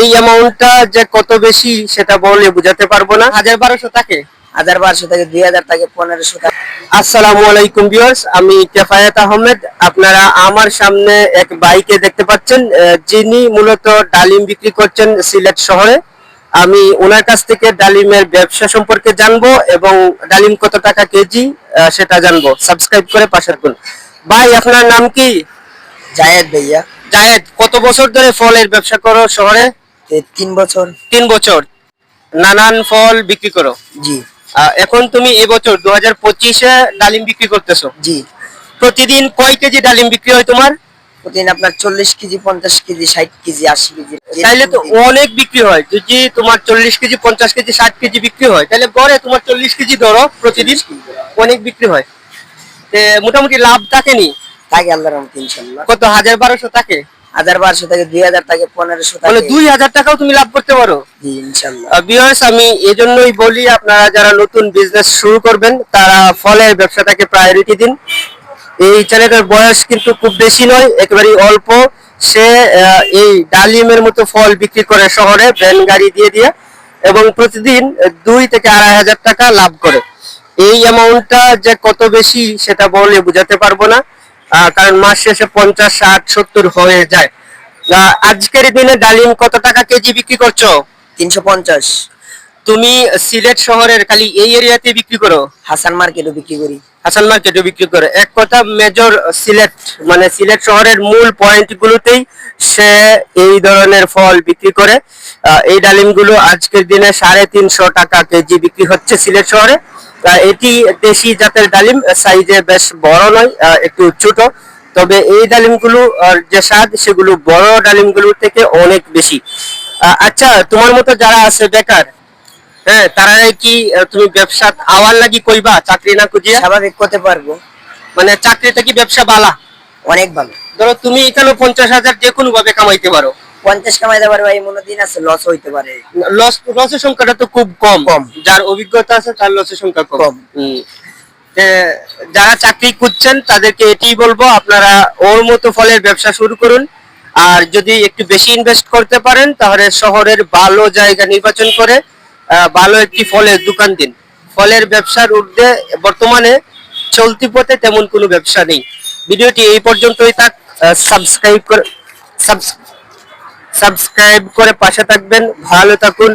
এই অ্যামাউন্টটা যে কত বেশি সেটা বলে বুঝাতে পারব না। হাজার বারোশো থাকে। হাজার বারোশো থেকে দুই হাজার থেকে পনেরোশো টাকা আসসালামু আলাইকুম ভিউয়ার্স আমি কেফায়েত আহমেদ। আপনারা আমার সামনে এক বাইকে দেখতে পাচ্ছেন যিনি মূলত ডালিম বিক্রি করছেন সিলেট শহরে। আমি ওনার কাছ থেকে ডালিমের ব্যবসা সম্পর্কে জানব এবং ডালিম কত টাকা কেজি সেটা জানব। সাবস্ক্রাইব করে পাশে রাখুন ভাই আপনার নাম কি? জায়েদ ভাইয়া। জায়েদ কত বছর ধরে ফলের ব্যবসা করো শহরে? তিন বছর। তিন বছর। নানান ফল বিক্রি করো। জি। এখন তুমি এবছর দু হাজার পঁচিশে ডালিম বিক্রি করতেছো। জি। প্রতিদিন কয় কেজি ডালিম বিক্রি হয় তোমার? প্রতিদিন আপনার চল্লিশ কেজি পঞ্চাশ কেজি ষাট কেজি আশি কেজি। তো অনেক বিক্রি হয়। যদি তোমার চল্লিশ কেজি পঞ্চাশ কেজি ষাট কেজি বিক্রি হয় তাহলে গড়ে তোমার চল্লিশ কেজি ধরো প্রতিদিন অনেক বিক্রি হয়। মোটামুটি লাভ থাকেনি থাকে আল্লাহর রহমতে ইনশাল্লাহ কত? হাজার বারোশো থাকে? হাজার বারোশো থেকে দুই হাজার থেকে পনেরোশো তাহলে দুই হাজার টাকাও তুমি লাভ করতে পারো। বিয়ার্স আমি এজন্যই বলি আপনারা যারা নতুন বিজনেস শুরু করবেন তারা ফলের ব্যবসাটাকে প্রায়োরিটি দিন। এই ছেলেটার বয়স কিন্তু খুব বেশি নয় একেবারেই অল্প। সে এই ডালিমের মতো ফল বিক্রি করে শহরে ভ্যান গাড়ি দিয়ে দিয়ে এবং প্রতিদিন দুই থেকে আড়াই হাজার টাকা লাভ করে। এই অ্যামাউন্টটা যে কত বেশি সেটা বলে বুঝাতে পারব না। কারণ মাস শেষে পঞ্চাশ, ষাট, সত্তর হয়ে যায়। আজকের দিনে ডালিম কত টাকা কেজি বিক্রি করছ? তিনশো পঞ্চাশ। তুমি সিলেট শহরের খালি এই এরিয়াতে বিক্রি করো? হাসান মার্কেটও বিক্রি করি। হাসান মার্কেটে বিক্রি করো। এক কথা মেজর সিলেট মানে সিলেট শহরের মূল পয়েন্ট গুলোতেই সে এই ধরনের ফল বিক্রি করে। এই ডালিমগুলো আজকের দিনে সাড়ে তিনশো টাকা কেজি বিক্রি হচ্ছে সিলেট শহরে। এটি দেশি জাতের ডালিম সাইজে বেশ বড় নয় একটু ছোট। তবে এই ডালিমগুলো যে স্বাদ সেগুলো বড় ডালিমগুলোর থেকে অনেক বেশি। আচ্ছা তোমার মতো যারা আছে বেকার হ্যাঁ তারা কি তুমি ব্যবসা আওয়ার লাগি কইবা চাকরি না খুঁজিয়া? স্বাভাবিক করতে পারব। মানে চাকরিতে কি ব্যবসা বালা? অনেক ভালো। ধরো তুমি এখানে পঞ্চাশ হাজার যে কোনো ভাবে কামাইতে পারো। পঞ্চাশ কামাইতে পারব দিন আছে লস হইতে পারে। লস লসের সংখ্যাটা তো খুব কম। কম। যার অভিজ্ঞতা আছে তার লসের সংখ্যা কম। যারা চাকরি খুঁজছেন তাদেরকে এটাই বলব আপনারা ওর মতো ফলের ব্যবসা শুরু করুন। আর যদি একটু বেশি ইনভেস্ট করতে পারেন তাহলে শহরের ভালো জায়গা নির্বাচন করে ভালো একটি ফলের দোকান দিন। ফলের ব্যবসার ঊর্ধ্বে বর্তমানে চলতি পথে তেমন কোনো ব্যবসা নেই। ভিডিওটি এই পর্যন্তই থাক সাবস্ক্রাইব করে সাবস্ক্রাইব করে পাশে থাকবেন। ভালো থাকুন।